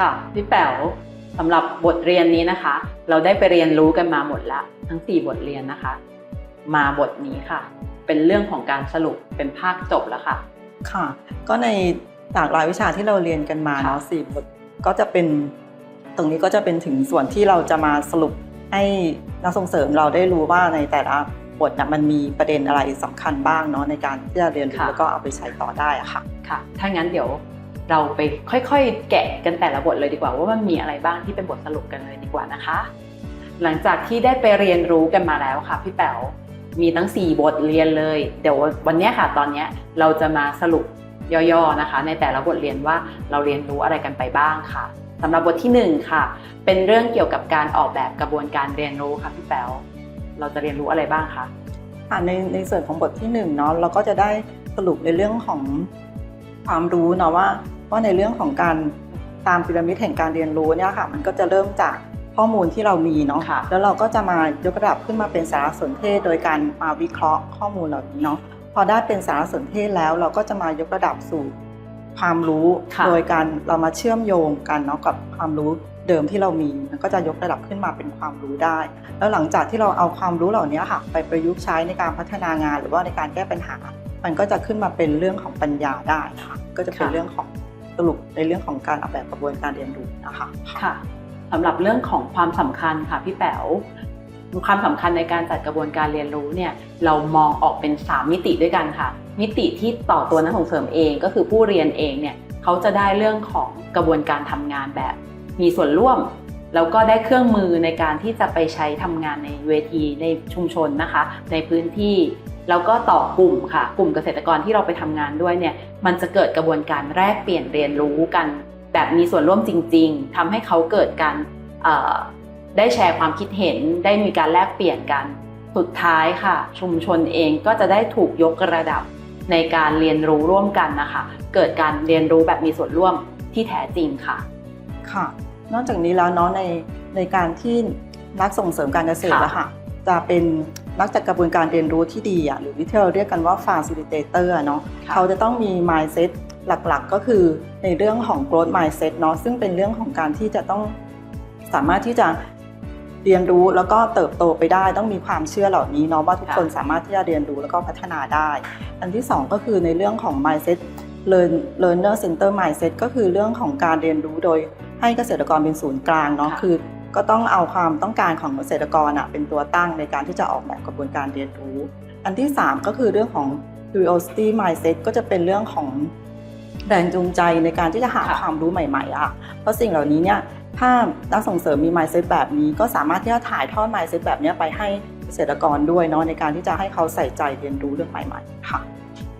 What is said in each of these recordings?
ค่ะพี่แป๋วสำหรับบทเรียนนี้นะคะ เราได้ไปเรียนรู้กันมาหมดแล้วทั้ง 4 บทเรียนนะคะ มาบทนี้ค่ะ เป็นเรื่องของการสรุปเป็นภาคจบแล้วค่ะ ค่ะ ก็ในจากรายวิชาที่เราเรียนกันมาเนาะค่ะสี่บทก็จะเป็นตรงนี้ก็จะเป็นถึงส่วนที่เราจะมาสรุปให้นักส่งเสริมเราได้รู้ว่าในแต่ละบทน่ะมันมีประเด็นอะไรสำคัญบ้างเนาะในการที่จะเรียนรู้แล้วก็เอาไปใช้ต่อได้อะค่ะค่ะถ้างั้นเดี๋ยว เราไปค่อยๆ แกะกันแต่ละบทเลยดีกว่า ว่ามันมีอะไรบ้างที่เป็นบทสรุปกันเลยดีกว่านะคะ หลังจากที่ได้ไปเรียนรู้กันมาแล้วค่ะพี่แป๋วมีทั้ง 4 บทเรียนเลย เดี๋ยววันนี้ค่ะตอนนี้เราจะมาสรุปย่อๆนะคะ ในแต่ละบทเรียนว่าเราเรียนรู้อะไรกันไปบ้างค่ะสำหรับบทที่หนึ่งค่ะ เป็นเรื่องเกี่ยวกับการออกแบบกระบวนการเรียนรู้ค่ะพี่แป๋วเราจะเรียนรู้อะไรบ้างคะค่ะในในส่วนของบทที่หนึ่งเนาะเราก็จะได้สรุปในเรื่องของ ความรู้เนาะว่าว่าในเรื่องของการตามพีระมิดแห่งการเรียนรู้เนี่ยค่ะ มันก็จะเริ่มจากข้อมูลที่เรามีเนาะค่ะแล้วเราก็จะมายกระดับขึ้นมาเป็นสารสนเทศ โดยการมาวิเคราะห์ข้อมูลเหล่านี้เนาะพอได้เป็นสารสนเทศแล้วเราก็จะมายกระดับสู่ความรู้ค่ะโดยการเรามาเชื่อมโยงกันเนาะกับความรู้เดิมที่เรามีมันก็จะยกระดับขึ้นมาเป็นความรู้ได้ แล้วหลังจากที่เราเอาความรู้เหล่านี้ค่ะ ไปประยุกต์ใช้ในการพัฒนางานหรือว่าในการแก้ปัญหา มันก็จะขึ้นมาเป็นเรื่องของปัญญาได้ค่ะก็จะเป็นค่ะเรื่องของสรุปในเรื่องของการออกแบบกระบวนการเรียนรู้นะคะค่ะสำหรับเรื่องของความสำคัญค่ะพี่แป๋วความสำคัญในการจัดกระบวนการเรียนรู้เนี่ยเรามองออกเป็น 3 มิติด้วยกันค่ะ มิติที่ต่อตัวนักส่งเสริมเองก็คือผู้เรียนเองเนี่ยเขาจะได้เรื่องของกระบวนการทำงานแบบ มีส่วนร่วมแล้วก็ได้เครื่องมือในการที่จะไปใช้ทำงานในเวทีในชุมชนนะคะ ในพื้นที่แล้วก็ต่อกลุ่มค่ะ กลุ่มเกษตรกรที่เราไปทำงานด้วยเนี่ย มันจะเกิดกระบวนการแลกเปลี่ยนเรียนรู้กัน แบบมีส่วนร่วมจริง ๆทำให้เขาเกิดการได้แชร์ความคิดเห็น ได้มีการแลกเปลี่ยนกัน สุดท้ายค่ะ ชุมชนเองก็จะได้ถูกยกระดับในการเรียนรู้ร่วมกันนะคะ เกิดการเรียนรู้แบบมีส่วนร่วมที่แท้จริงค่ะ ค่ะ นอกจากนี้แล้วเนาะในในการที่นักส่งเสริมการเกษตรค่ะอะค่ะจะเป็น นักจัดกระบวนการเรียนรู้ที่ดีอะหรือที่เราเรียกกันว่า facilitator อะเนาะค่ะเขาจะต้องมี mindset หลักๆ ก็คือในเรื่องของ growth mindset เนาะซึ่งเป็นเรื่องของการที่จะต้องสามารถที่จะเรียนรู้แล้วก็เติบโตไปได้ต้องมีความเชื่อเหล่านี้เนาะว่าทุกค่ะคนสามารถที่จะเรียนรู้แล้วก็พัฒนาได้ อันที่สองก็คือในเรื่องของ mindset learn learner center mindset ก็คือเรื่องของการเรียนรู้โดยให้เกษตรกรเป็นศูนย์กลางเนาะค่ะคือ ก็ต้องเอาความต้องการของเกษตรกรเป็นตัวตั้งในการที่จะออกแบบกระบวนการเรียนรู้ อันที่ 3 ก็คือเรื่องของ curiosity mindset ก็จะเป็นเรื่องของแรงจูงใจในการที่จะหาความรู้ใหม่ๆอะเพราะสิ่งเหล่านี้เนี่ยถ้านักส่งเสริมมี mindset แบบนี้ ก็สามารถที่จะถ่ายทอด mindset แบบนี้ไปให้เกษตรกรด้วยเนาะในการที่จะให้เขาใส่ใจเรียนรู้เรื่องใหม่ๆค่ะ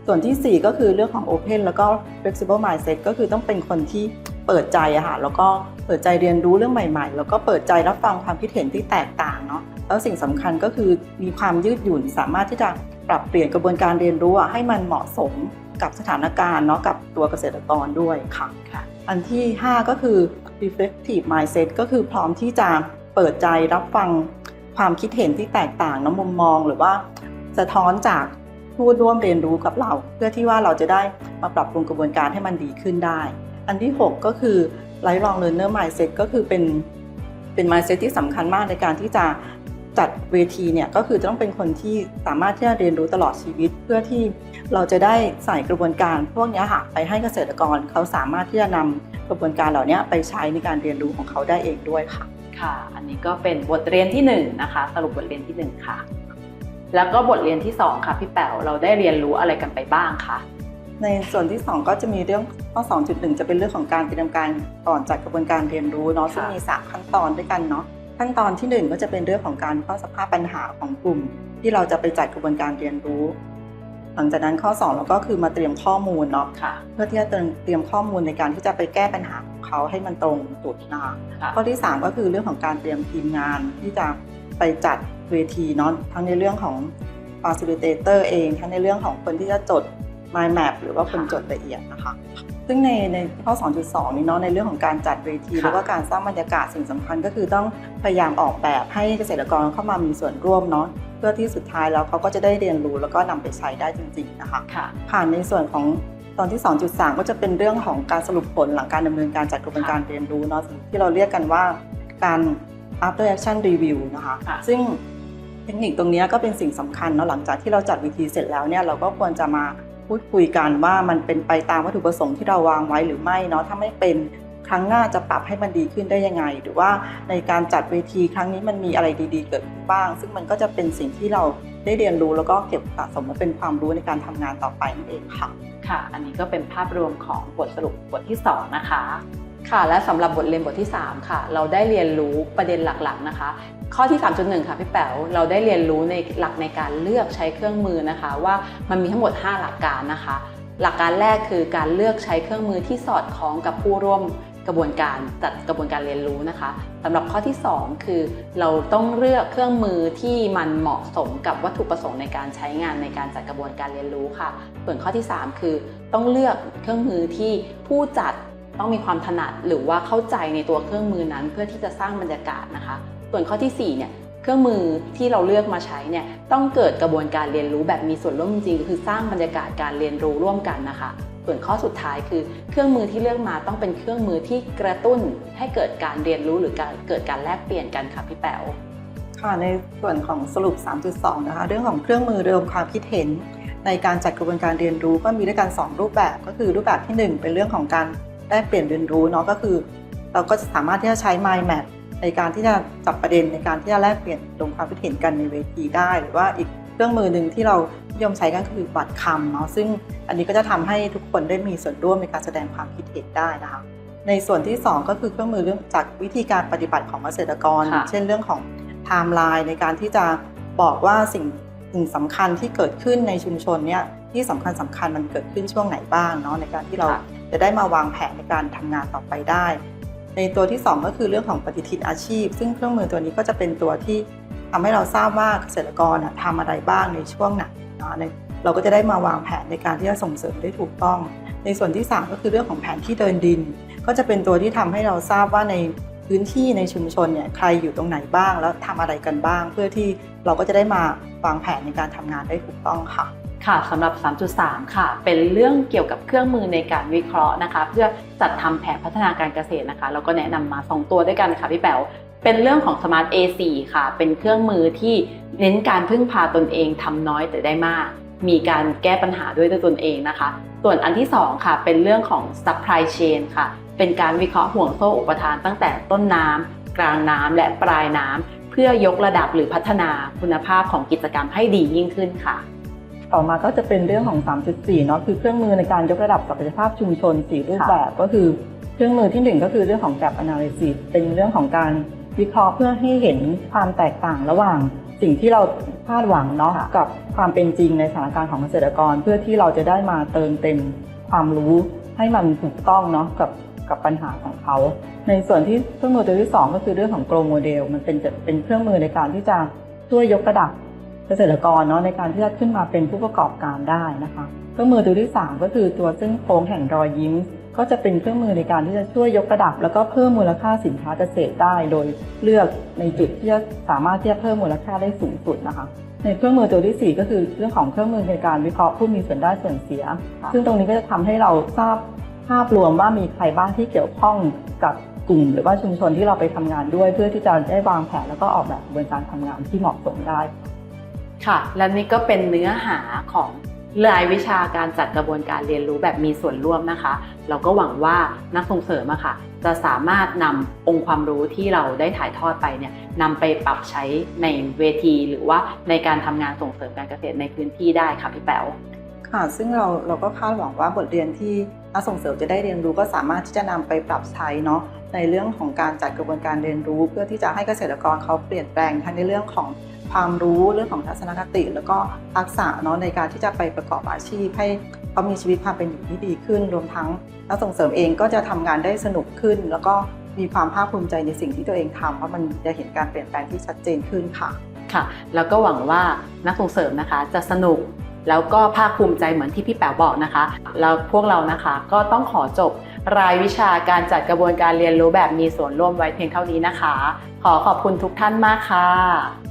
ส่วนทีสี่4 ก็คือเรื่องของ Open แล้วก็ Flexible Mindset ก็คือต้องเป็นคนที่ เปิดใจอะค่ะแล้วก็เปิดใจเรียนรู้เรื่องใหม่ ๆ แล้วก็เปิดใจรับฟังความคิดเห็นที่แตกต่างเนาะแล้วสิ่งสำคัญก็คือมีความยืดหยุ่นสามารถที่จะปรับเปลี่ยนกระบวนการเรียนรู้อะให้มันเหมาะสมกับสถานการณ์เนาะกับตัวเกษตรกรด้วยค่ะค่ะ อันที่ 5 ก็คือ reflective mindset ก็คือพร้อมที่จะเปิดใจรับฟังความคิดเห็นที่แตกต่างเนอะมุมมอง หรือว่าสะท้อนจากผู้ร่วมเรียนรู้กับเรา เพื่อที่ว่าเราจะได้มาปรับปรุงกระบวนการให้มันดีขึ้นได้ อันที่ 6 ก็คือ lifelong learner mindset ก็คือเป็นเป็น mindset ที่สำคัญมากในการที่จะจัดเวทีเนี่ยก็คือจะต้องเป็นคนที่สามารถที่จะเรียนรู้ตลอดชีวิต เพื่อที่เราจะได้ใส่กระบวนการพวกนี้ค่ะไปให้เกษตรกรเขาสามารถที่จะนำกระบวนการเหล่านี้ไปใช้ในการเรียนรู้ของเขาได้เองด้วยค่ะค่ะ อันนี้ก็เป็นบทเรียนที่หนึ่งนะคะสรุปบทเรียนที่หนึ่งค่ะ แล้วก็บทเรียนที่สองค่ะพี่แป๋วเราได้เรียนรู้อะไรกันไปบ้างคะ ในส่วนที่ 2 ก็จะมีเรื่องข้อ 2.1 จะเป็นเรื่องของการเตรียมการก่อนจัดกระบวนการเรียนรู้เนาะซึ่งมี 3 ขั้นตอนด้วยกันเนาะขั้นตอนทีหนึ่1 ก็จะเป็นเรื่องของการข้อสภาพปัญหาของกลุ่ม ที่เราจะไปจัดกระบวนการเรียนรู้ หลังจากนั้นข้อ2เราก็คือมาเตรียมข้อมูลเนาะค่ะเพื่อที่จะเตรียมข้อมูลในการที่จะไปแก้ปัญหาของเขาให้มันตรงจุดนะคะค่ะข้อที่ 3 ก็คือเรื่องของการเตรียมทีมงานที่จะไปจัดเวทีเนาะทั้งในเรื่องของ facilitator เองทั้งในเรื่องของคนที่จะจด mind map หรือว่าคนจดละเอียดนะคะ ซึ่งในในข้อ 2.2 นี้เนาะในเรื่องของการจัดเวทีค่ะแล้วก็การสร้างบรรยากาศสิ่งสำคัญก็คือต้องพยายามออกแบบให้เกษตรกรเข้ามามีส่วนร่วมเนาะเพื่อที่สุดท้ายแล้วเขาก็จะได้เรียนรู้แล้วก็นำไปใช้ได้จริงๆนะคะค่ะผ่านในส่วนของตอนที่ 2.3 ก็จะเป็นเรื่องของการสรุปผลหลังการดำเนินการจัดกระบวนการเรียนรู้เนาะที่เราเรียกกันว่าการ after action review นะคะค่ะซึ่งเทคนิคตรงเนี้ยก็เป็นสิ่งสำคัญเนาะหลังจากที่เราจัดวิธีเสร็จแล้วเนี่ยเราก็ควรจะมา พูดคุยกันว่ามันเป็นไปตามวัตถุประสงค์ที่เราวางไว้หรือไม่เนาะถ้าไม่เป็นครั้งหน้าจะปรับให้มันดีขึ้นได้ยังไง หรือว่าในการจัดเวทีครั้งนี้มันมีอะไรดีๆ เกิดขึ้นบ้าง ซึ่งมันก็จะเป็นสิ่งที่เราได้เรียนรู้แล้วก็เก็บสะสมมาเป็นความรู้ในการทำงานต่อไปนั่นเองค่ะ ค่ะ อันนี้ก็เป็นภาพรวมของบทสรุปบทที่ 2 นะคะ ค่ะและสำหรับบทเรียนบทที่ 3 ค่ะ เราได้เรียนรู้ประเด็นหลักๆนะคะ ข้อที่ 3.1 ค่ะพี่แป๋วเราได้เรียนรู้ในหลักในการเลือกใช้เครื่องมือนะคะ ว่ามันมีทั้งหมด 5 หลักการนะคะ หลักการแรกคือการเลือกใช้เครื่องมือที่สอดคล้องกับผู้ร่วมกระบวนการจัดกระบวนการเรียนรู้นะคะสำหรับข้อที่ 2 คือเราต้องเลือกเครื่องมือที่มันเหมาะสมกับวัตถุประสงค์ในการใช้งานในการจัดกระบวนการเรียนรู้ค่ะ ส่วนข้อที่ 3 คือ ต้องเลือกเครื่องมือที่ผู้จัด ต้องมีความถนัดหรือว่าเข้าใจในตัวเครื่องมือนั้น เพื่อที่จะสร้างบรรยากาศนะคะ ส่วนข้อที่4เนี่ยเครื่องมือที่เราเลือกมาใช้เนี่ยต้องเกิดกระบวนการเรียนรู้แบบมีส่วนร่วมจริงคือสร้างบรรยากาศการเรียนรู้ร่วมกันนะคะ ส่วนข้อสุดท้ายคือเครื่องมือที่เลือกมาต้องเป็นเครื่องมือที่กระตุ้นให้เกิดการเรียนรู้หรือการเกิดการแลกเปลี่ยนกันค่ะพี่แป๋วค่ะในส่วนของสรุป 3.2 นะคะ เรื่องของเครื่องมือเรวมความคิดเห็น ในการจัดกระบวนการเรียนรู้ก็มีด้วยกัน 2 รูปแบบ ก็คือรูปแบบทีหนึ่1 เป็นเรื่องของการ แลกเปลี่ยนเรียนรู้เนาะก็คือ เราก็จะสามารถที่จะใช้ mind map ในการที่จะจับประเด็นในการที่จะแลกเปลี่ยนรวมความคิดเห็นกันในเวทีได้ หรือว่าอีกเครื่องมือหนึ่งที่เรานิยมใช้กันก็คือบัตรคำเนาะซึ่งอันนี้ก็จะทำให้ทุกคนได้มีส่วนร่วมในการแสดงความคิดเห็นได้นะคะในส่วนที่ 2 ก็คือเครื่องมือเรื่องจากวิธีการปฏิบัติของเกษตรกร เช่นเรื่องของไทม์ไลน์ในการที่จะบอกว่าสิ่งสิ่งสำคัญที่เกิดขึ้นในชุมชนเนี่ยที่สำคัญสำคัญมันเกิดขึ้นช่วงไหนบ้างเนาะในการที่เรา จะได้มาวางแผนในการทำงานต่อไปได้ ในตัวที่ 2 ก็คือเรื่องของปฏิทินอาชีพ ซึ่งเครื่องมือตัวนี้ก็จะเป็นตัวที่ทำให้เราทราบว่าเกษตรกรทำอะไรบ้างในช่วงไหนเนะเราก็จะได้มาวางแผนในการที่จะส่งเสริมได้ถูกต้อง ในส่วนที่ 3 ก็คือเรื่องของแผนที่เดินดิน ก็จะเป็นตัวที่ทำให้เราทราบว่าในพื้นที่ในชุมชนเนี่ยใครอยู่ตรงไหนบ้างแล้วทำอะไรกันบ้าง เพื่อที่เราก็จะได้มาวางแผนในการทำงานได้ถูกต้องค่ะ ค่ะสำหรับ 3.3 ค่ะ เป็นเรื่องเกี่ยวกับเครื่องมือในการวิเคราะห์นะคะ เพื่อจัดทำแผนพัฒนาการเกษตรนะคะ แล้วก็แนะนำมา 2 ตัวด้วยกันค่ะพี่แป๋วเป็นเรื่องของ Smart A4 ค่ะ เป็นเครื่องมือที่เน้นการพึ่งพาตนเองทำน้อยแต่ได้มาก มีการแก้ปัญหาด้วยด้วตนเองนะคะ ส่วนอันที่ 2 ค่ะ เป็นเรื่องของ Supply Chain ค่ะ เป็นการวิเคราะห์ห่วงโซ่อุปทานตั้งแต่ต้นน้ำกลางน้ำและปลายน้ำเพื่อยกระดับหรือพัฒนาคุณภาพของกิจกรรมให้ดียิ่งขึ้นค่ะ ต่อมาก็จะเป็นเรื่องของ 3.4 เนาะคือเครื่องมือในการยกระดับศักยภาพชุมชน4รูปแบบก็คือเครื่องมือทีหนึ่1 ก็คือเรื่องของ gap analysis เป็นเรื่องของการวิเคราะห์เพื่อให้เห็นความแตกต่างระหว่างสิ่งที่เราคาดหวังเนาะกับความเป็นจริงในสถานการณ์ของเกษตรกร เพื่อที่เราจะได้มาเติมเต็มความรู้ให้มันถูกต้องเนาะกับกับปัญหาของเขา ในส่วนที่เครื่องมือตัวที่ 2 ก็คือเรื่องของ grow model มันเป็นจะเป็นเครื่องมือในการที่จะช่วยยกระดับ เกษตรกรเนาะในการที่จะขึ้นมาเป็นผู้ประกอบการได้นะคะเครื่องมือตัวที่ 3 ก็คือตัวเส้นโค้งแห่งรอยยิ้ม ก็จะเป็นเครื่องมือในการที่จะช่วยยกระดับ แล้วก็เพิ่มมูลค่าสินค้าเกษตรได้ โดยเลือกในจุดที่จะสามารถที่จะเพิ่มมูลค่าได้สูงสุดนะคะในเครื่องมือตัวที่ 4 ก็คือเรื่องของเครื่องมือในการวิเคราะห์ผู้มีส่วนได้ส่วนเสีย ซึ่งตรงนี้ก็จะทำให้เราทราบภาพรวมว่ามีใครบ้างที่เกี่ยวข้องกับกลุ่ม หรือว่าชุมชนที่เราไปทำงานด้วย เพื่อที่จะได้วางแผนแล้วก็ออกแบบกระบวนการทำงานที่เหมาะสมได้ ค่ะ และนี่ก็เป็นเนื้อหาของรายวิชาการจัดกระบวนการเรียนรู้แบบมีส่วนร่วมนะคะ เราก็หวังว่านักส่งเสริมอะค่ะ จะสามารถนำองค์ความรู้ที่เราได้ถ่ายทอดไปเนี่ยนำไปปรับใช้ในเวทีหรือว่าในการทำงานส่งเสริมการเกษตรในพื้นที่ได้ค่ะพี่แป๋วค่ะ ซึ่งเราเราก็คาดหวังว่าบทเรียนที่นักส่งเสริมจะได้เรียนรู้ก็สามารถที่จะนำไปปรับใช้เนาะในเรื่องของการจัดกระบวนการเรียนรู้ เพื่อที่จะให้เกษตรกรเขาเปลี่ยนแปลงทั้งในเรื่องของ ความรู้เรื่องของทัศนคติ แล้วก็ทักษะเนาะในการที่จะไปประกอบอาชีพ ให้เขามีชีวิตความเป็นอยู่ที่ดีขึ้น รวมทั้งนักส่งเสริมเองก็จะทำงานได้สนุกขึ้น แล้วก็มีความภาคภูมิใจในสิ่งที่ตัวเองทำเพราะมันจะเห็นการเปลี่ยนแปลงที่ชัดเจนขึ้นค่ะค่ะ แล้วก็หวังว่านักส่งเสริมนะคะจะสนุกแล้วก็ภาคภูมิใจเหมือนที่พี่แป๋วบอกนะคะ แล้วพวกเรานะคะก็ต้องขอจบรายวิชาการจัดกระบวนการเรียนรู้แบบมีส่วนร่วมไว้เพียงเท่านี้นะคะ ขอขอบคุณทุกท่านมากค่ะ